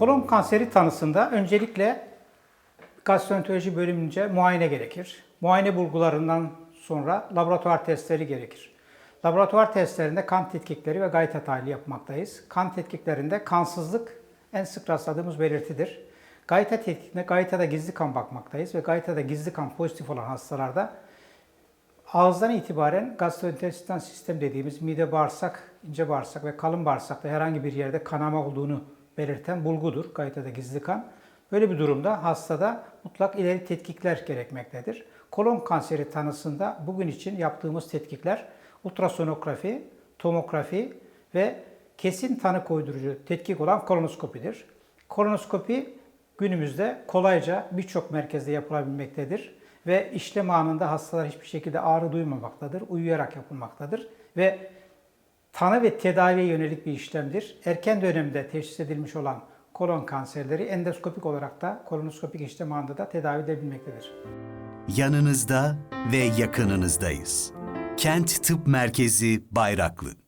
Kolon kanseri tanısında öncelikle gastroenteroloji bölümünce muayene gerekir. Muayene bulgularından sonra laboratuvar testleri gerekir. Laboratuvar testlerinde kan tetkikleri ve gayta tahlili yapmaktayız. Kan tetkiklerinde kansızlık en sık rastladığımız belirtidir. Gayta tetkikinde gaytada gizli kan bakmaktayız ve gaytada gizli kan pozitif olan hastalarda ağızdan itibaren gastrointestinal sistem dediğimiz mide bağırsak, ince bağırsak ve kalın bağırsakta herhangi bir yerde kanama olduğunu belirten bulgudur. Gaytada gizli kan. Böyle bir durumda hastada mutlak ileri tetkikler gerekmektedir. Kolon kanseri tanısında bugün için yaptığımız tetkikler ultrasonografi, tomografi ve kesin tanı koydurucu tetkik olan kolonoskopidir. Kolonoskopi günümüzde kolayca birçok merkezde yapılabilmektedir ve işlem anında hastalar hiçbir şekilde ağrı duymamaktadır, uyuyarak yapılmaktadır ve tanı ve tedaviye yönelik bir işlemdir. Erken dönemde teşhis edilmiş olan kolon kanserleri endoskopik olarak da kolonoskopik işlem anında da tedavi edilebilmektedir. Yanınızda ve yakınınızdayız. Kent Tıp Merkezi Bayraklı.